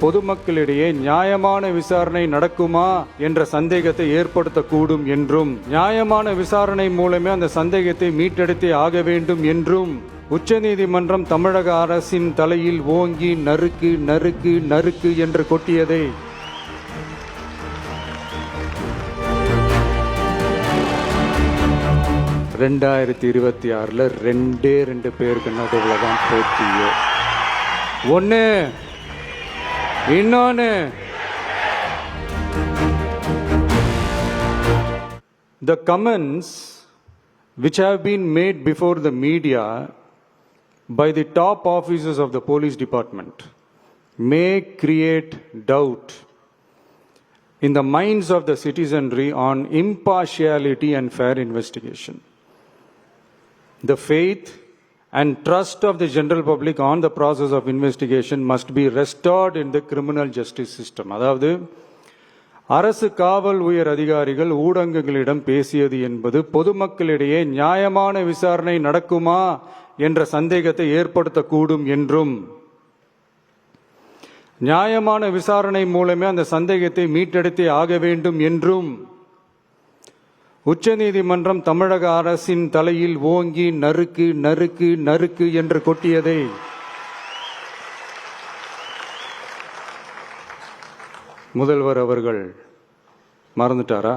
பொதுமக்களிடையே நியாயமான விசாரணை நடக்குமா என்ற சந்தேகத்தை ஏற்படுத்தக்கூடும் என்றும் நியாயமான விசாரணை மூலமே அந்த சந்தேகத்தை மீட்டெடுத்தே ஆக வேண்டும் என்றும் உச்சநீதிமன்றம் தமிழக அரசின் தலையில் ஓங்கி நறுக்கு நறுக்கு நறுக்கு என்று கொட்டியதை ரெண்டாயிரத்தி இருபத்தி ஆறில் ரெண்டே ரெண்டு பேருக்கு நடுவில் தான் போட்டியே. ஒன்று இன்னொன்று The comments which have been made before the media by the top officers of the police department may create doubt in the minds of the citizenry on impartiality and fair investigation. The faith and trust of the general public on the process of investigation must be restored in the criminal justice system. அதாவது அரசு காவல் உயர் அதிகாரிகள் ஊடகங்களிடம் பேசியது என்பது பொதுமக்களிடையே நியாயமான விசாரணை நடக்குமா என்ற சந்தேகத்தை ஏற்படுத்தக்கூடும் என்றும் நியாயமான விசாரணை மூலமே அந்த சந்தேகத்தை மீட்டெடுத்தே ஆக வேண்டும் என்றும் உச்சநீதிமன்றம் தமிழக அரசின் தலையில் ஓங்கி நறுக்கு நறுக்கு நறுக்கு என்று கொட்டியதை முதல்வர் அவர்கள் மறந்துட்டாரா?